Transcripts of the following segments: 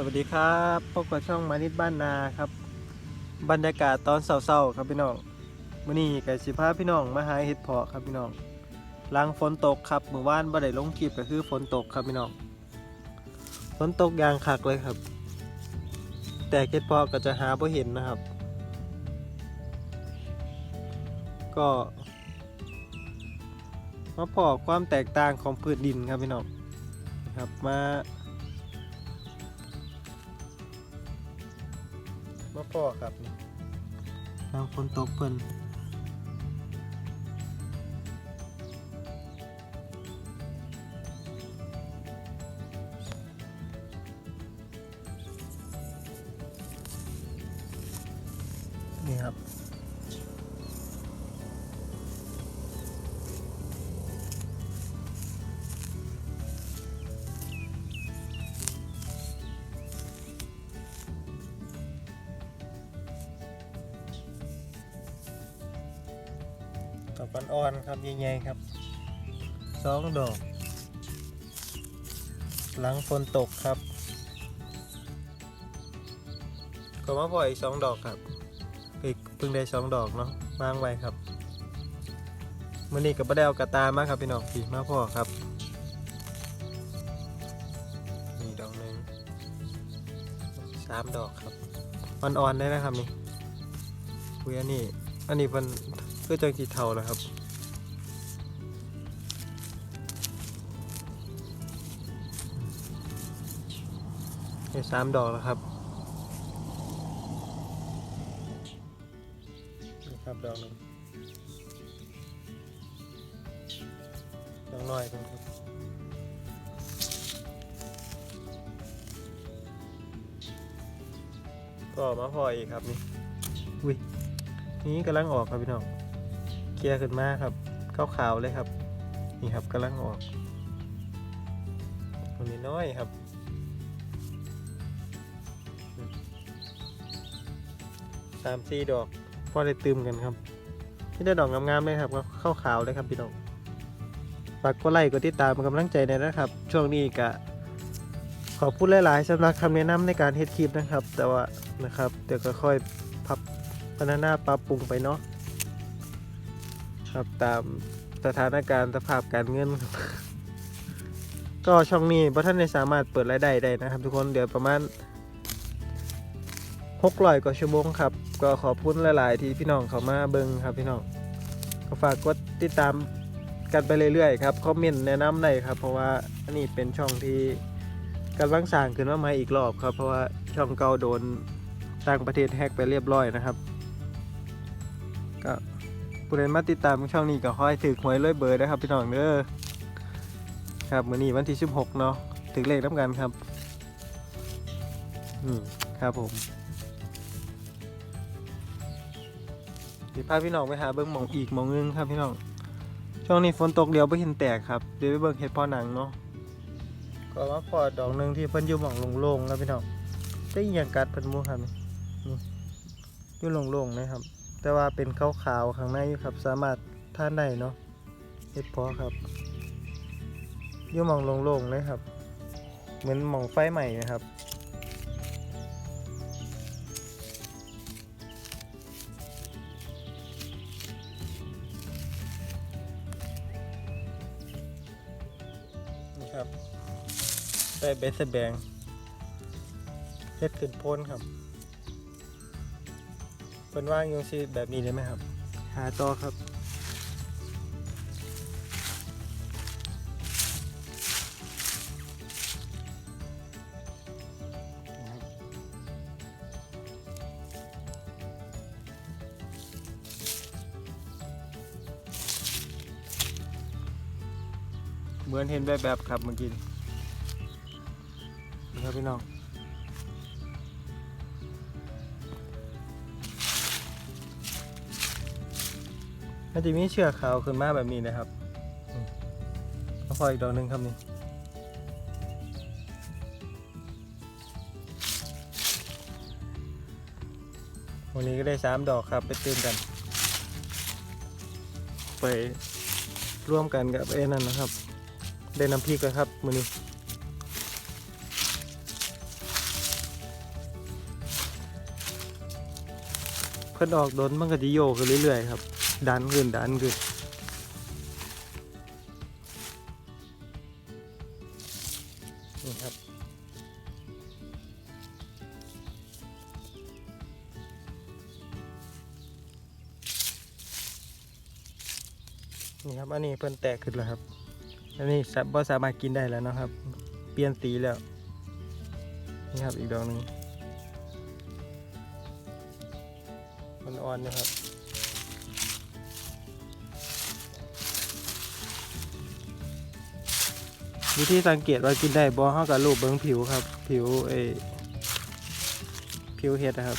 สวัสดีครับพบกับช่องมานิดบ้านนาครับ บรรยากาศตอนเศร้าๆครับพี่น้องมื้อนี้ก็สิพาพี่น้องมาหาเห็ดเพาะครับพี่น้องหลังฝนตกครับเมื่อวานบ่ได้ลงคลิปก็คือฝนตกครับพี่น้องฝนตกอย่างคักเลยครับ แต่เห็ดเพาะก็จะหาบ่เห็นนะครับ ก็มาพอความแตกต่างของพื้นดินครับพี่น้องนะครับมา พ่อครับนี่ทางฝนตกเพิ่นนี่ครับ อ่อนๆครับใหญ่ๆครับสองดอก หลังฝนตกครับก็มาพออีกสองดอกครับอีกเพิ่งได้สองดอกเนาะวางไว้ครับมื่อนี้กับประเดเอากระตามากครับพี่น้องพี่มาพ่อครับนี่ดอกหนึ่งสามดอกครับอ่อนๆได้นะครับนี่คุยอันนี้อันนี้มันก็จังสีเทาแล้วครับ เห็นสามดอกแล้วครับนี่ครับดอกหนึ่งดอกน้อยครับก็มาพออีกครับนี่อุ้ยนี่กำลังออกครับพี่น้องเคลียร์ขึ้นมาครับขาวๆเลยครับ นี่ครับกำลังออกมันมีน้อยครับามสี่ดอกพอได้ตืมกันครับที่ได้ดอกงามๆเลยครับก็เข้าขาวเลยครับพี่น้องฝากกดไลค์กดติดตามเป็นกำลังใจหนอยนะครับ ช่วงนี้กะขอพูดหลายๆสำหรับคำแนะนำในการเฮ็ดคลิปนะครับ แต่ว่านะครับเดี๋ยวก็ค่อยพับพัฒนาปรับปรุงไปเนาะครับตามสถานการณ์สภาพการเงิน ก็ช่องนี้พระท่านในสามารถเปิดรายได้ได้นะครับ ทุกคนเดี๋ยวประมาณ หกร้อยกว่าชั่วโมงครับ ก็ขอบคุณหลาย ๆ ที่พี่น้องเขามาเบิ่งครับพี่น้องก็ฝากกดติดตามกันไปเรื่อย ๆ ครับคอมเมนต์แนะนำได้ครับ เพราะว่าอันนี้เป็นช่องที่กำลังสร้างขึ้นมาใหม่อีกรอบครับ เพราะว่าช่องเก่าโดนต่างประเทศแฮกไปเรียบร้อยนะครับ ก็ผู้ใดมาติดตามช่องนี้ก็ขอให้ถือหวยรวยเบอร์นะครับพี่น้องเด้อครับมื้อนี้วันที่ 16 เนาะถึงเลขน้ำกันครับอืมครับผม สิพาพี่น้องไปหาเบิ้งหมองอีกหมองนึงครับพี่น้องช่วงนี้ฝนตกเดียวไปเห็นแตกครับเดี๋ยวไปเบิ้งเห็ดพอหนังเนาะก็มาพอดอกหนึ่งที่เพิ่นอยู่หมองโล่งๆครับพี่น้องได้ย่างกัดเพิ่นมูครับนี่อยู่โล่งๆนะครับ แต่ว่าเป็นขาวๆข้างในอยู่ครับ สามารถทานได้เนาะเห็ดพอครับอยุ่หมองโล่งๆเลยครับ เหมือนหมองไฟใหม่นะครับ ได้เบสแบงเฮ็ดขึ้นโพ้นครับเป็นว่างอยังซีแบบนี้ได้ไหมครับ หาต่อครับเหมือนเห็นแบบแบบๆครับเมื่อกี้นี่นี่ครับ พี่น้องมันจะมีเชือกขาวขึ้นมาแบบนี้นะครับมแล้วพออีกดอกหนึ่งครับนี่วันนี้ก็ได้สามดอกครับไปตื่นกัน ไปร่วมกันกับเอ้นั่นนะครับ ได้น้ำพริกกันครับมือนี้ เพิ่นออกโดนมันก็จะโยกขึ้นเรื่อยๆครับ ดันขึ้นดันขึ้นนี่ครับนี่ครับ อันนี้เพิ่นแตกขึ้นแล้วครับ อันนี้สาบ่สามารถกินได้แล้วนะครับ เปลี่ยนสีแล้ว นี่ครับอีกดอกหนึ่ง อ่อนนะครับวิธีสังเกตว่ากินได้บ่เฮากับรูปเบิ่งผิวครับ ผิวเอผิวเห็ดนะครับ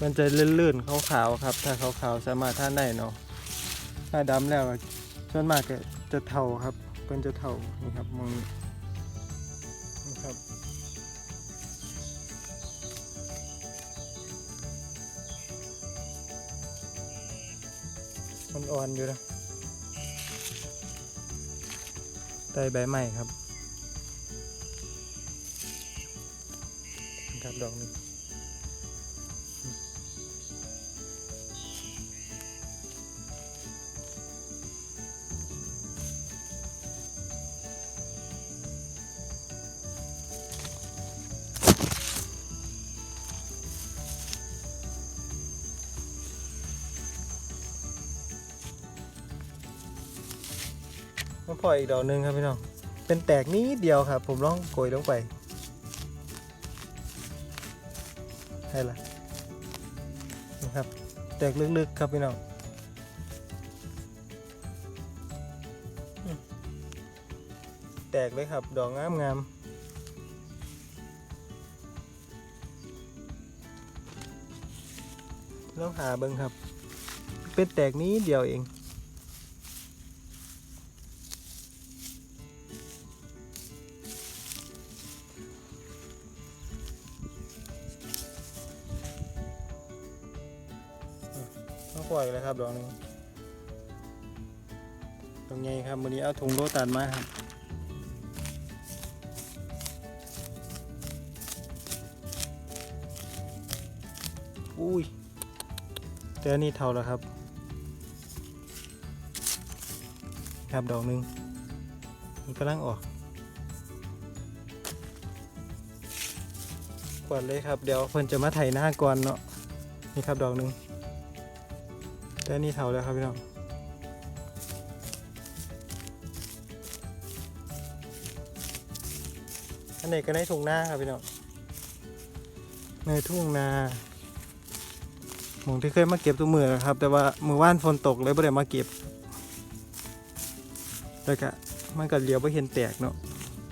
มันจะลื่นๆขาวๆครับ ถ้าขาวๆสามารถทานได้เนาะถ้าดำแล้วส่วนมากจะเทาครับเป็นจะเทานี่ครับมองนี่ครับ อ่อนอยู่นะใต้ใบไม้ครับครับดอกนี้ มาพออีกดอกหนึ่งครับพี่น้อง เป็นแตกนิดเดียวครับ ผมลองโกยลงไปให้ละนี่ครับ แตกลึกๆครับพี่น้องแตกเลยครับ ดอกงามงามลองหาเบิ้งครับ เป็นแตกนี้เดียวเอง องปล่อยเลยครับดอกหนึงตรงนี้ครับวันนี้เอาถุงโรตันมาครับอุ้ยแต่อันนี้เท่าแล้วครับ ครับดอกหนึ่งมันกำลังออกกวาดเลยครับ เดี๋ยวเพิ่นจะมาไถหน้าก่อนเนาะนี่ครับดอกหนึ่ง แต่นี่เท่าแล้วครับพี่น้องอันไหนก็ในทุ่งนาครับพี่น้องในทุ่งนาหมองที่เคยมาเก็บตัวมือนะครับ แต่ว่ามือว่านฝนตกเลยไม่ได้มาเก็บแต่ก็มันก็เหลียวไปเห็นแตกเนาะ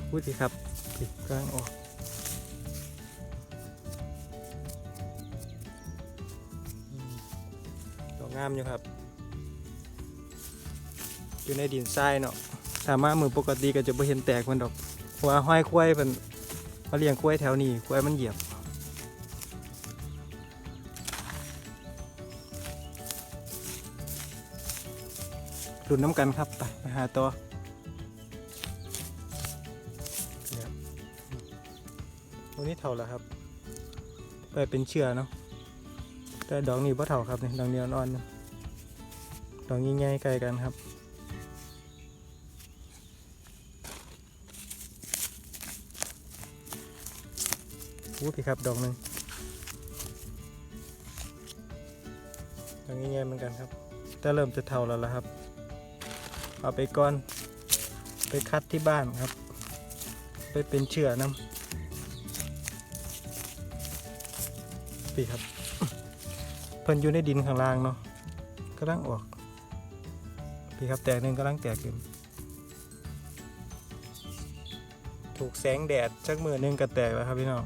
พูดสิครับปิดกลางออก งามอยู่ครับ อยู่ในดินทรายเนาะถามว่ามือปกติก็จะไม่เห็นแตกมันดอกเพราะว่าห้อยควายเป็นมาเลี้ยงควายแถวนี้ควายมันเหยียบดุนน้ำกันครับไปไปหาตัววันนี้เท่าแล้วครับไปเป็นเชื่อเนาะ แต่ดอกนี้พ่เท่าครับนี่ดอกนี้อ่อนๆดอกง่ายๆใกลกันครับอู้พี่ครับดอกหนึ่งดอกง่ายๆเหมือนกันครับแต่เริ่มจะเท่าแล้วละครับ เอาไปก่อนไปคัดที่บ้านครับ ไปเป็นเชื้อน้ำปีครับ พิ่นอยู่ในดินข้างล่างเนาะกำลังออกปีครับแตกหนึ่งกำลังแตกอยู่ถูกแสงแดดชักมือหนึงก็แตกแล้วครับพี่น้อง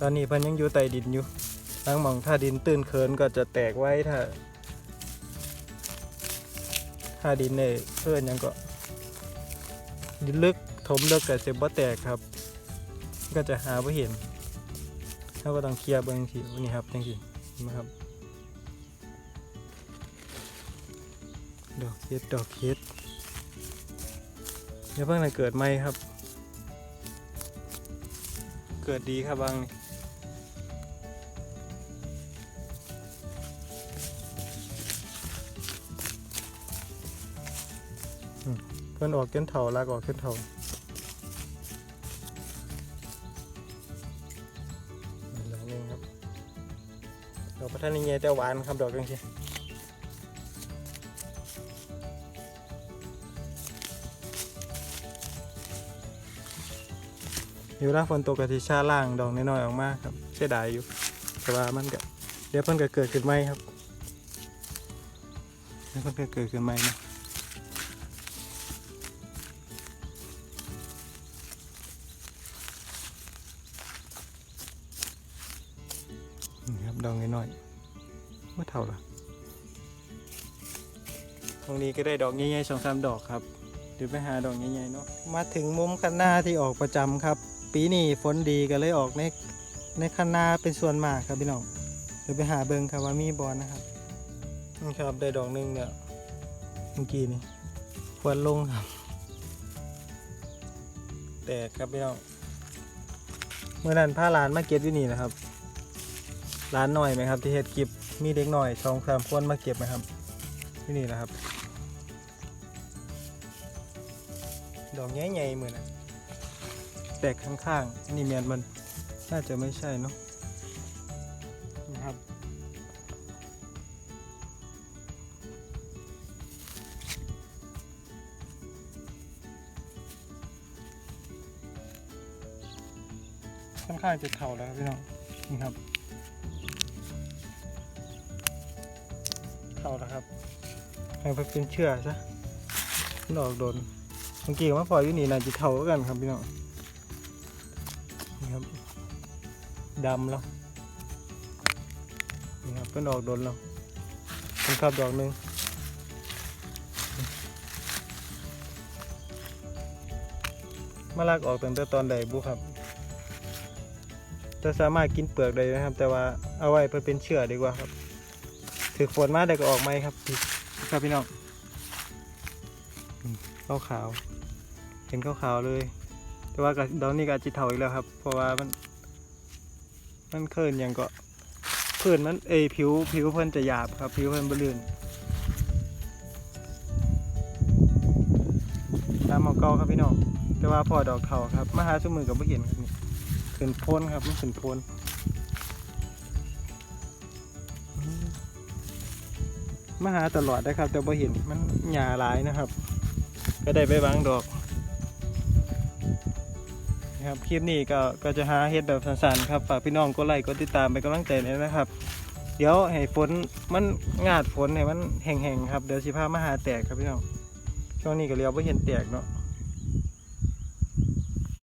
ตอนนี้เพิ่นยังอยู่ใต้ดินอยู่ตั้งหมองถ้าดินตื้นเคินก็จะแตกไว้ถ้า ถ้าดินเนี่ยเพื่อนยังก็ ดินลึกถมลึกกับเซบบ่แตกครับ ก็จะหาไม่เห็นเราก็ต้องเคลียร์เบางทีนี่ครับจังสิเห็นไหมครับ ดอกเฮ็ดดอกเฮ็ดเดี๋ยวเพิ่งเกิดไหมครับ เกิดดีครับบางนี่เพื่อนออกเก้นเถาลากออกเก้นเถาดอกนี้ครับดอกพระท่าเนี่ยแต่หวานครับดอกจังซี่ อยู่หน้าฝนตกกะทิชาล่างดอกน้อยๆออกมาครับเสียดายอยู่แต่ว่ามันก็เดี๋ยวเพิ่นก็เกิดขึ้นใหม่ครับเดี๋ยวเพิ่นก็เกิดขึ้นใหม่นะนี่ครับดอกน้อยๆว่าเท่าละตรงนี้ก็ได้ดอกใหญ่ๆสองสามดอกครับเดี๋ยวไปหาดอกใหญ่ๆเนาะมาถึงมุมคันนาที่ออกประจำครับ ปีนี้ฝนดีก็เลยออกในในคันนาเป็นส่วนมากครับพี่น้องเดี๋ยวไปหาเบิงครับว่ามีบอลนะครับนี่ครับได้ดอกหนึ่งเนี่ยเมื่อกี้นี่ควรลงครับ แตกครับพี่น้องเมื่อนั้นพาหลานมาเก็บอยู่นี่นะครับร้านหน่อยไหมครับ ที่เฮ็ดคลิปมีเด็กหน่อยสองสามคนมาเก็บไหมครับที่นี่นะครับ ดอกใหญ่ๆเหมือนนะ แตกข้างๆอันนี่เมียนมันน่าจะไม่ใช่เนาะนะครับ ค่อนข้างจะเท่าแล้วพี่น้องนี่ครับเข้าแล้วครับให้ไปเป็นเชื่อซะมันออกโดนเมื่อกี้มาปล่อยอยู่นี่น่าจะเท่ากันครับพี่น้อง ครับดำแล้วนี่ครับเป็นออกโดนแล้วเป็นครับดอกหนึ่งมาลากออกตั้งแต่ตอนใดบุครับจะสามารถกินเปลือกได้นะครับ แต่ว่าเอาไว้เพื่อเป็นเชื่อดีกว่าครับถือฝนมาได้ก็ออกไหมครับครับพี่น้องขาวขาวเห็นขาวขาวเลย แต่ว่ากับดอกนี้ก็อาจจิเทาอีกแล้วครับ เพราะว่ามันมันเคลื่อนอย่างก็พื้นมันเอผิวผิวเพิ่อนจะหยาบครับ ผิวเพิ่อนบลื่นตามหมอเก่าครับพี่น้องแต่ว่าพอดอกเทาครับมาหาสมือกับไม่เห็นครับนี่ขึ้นโพนครับมันขึ้นโพนมาหาตลอดนะครับ แต่พอเห็นมันหยาหลายนะครับ ก็ได้ไปบางดอก นะครับคลิปนี้ก็ก็จะหาเฮ็ดแบบสั้นๆครับฝากพี่น้องกดไลค์กดติดตามไปนกำลังใจเลยนะครับ เดี๋ยวให้ฝนมันงาดฝนให้มันแห้งๆครับเดี๋ยวสิพามาหาแตกครับพี่น้องช่วงนี้ก็เรียวไ่เห็นแตกเนาะ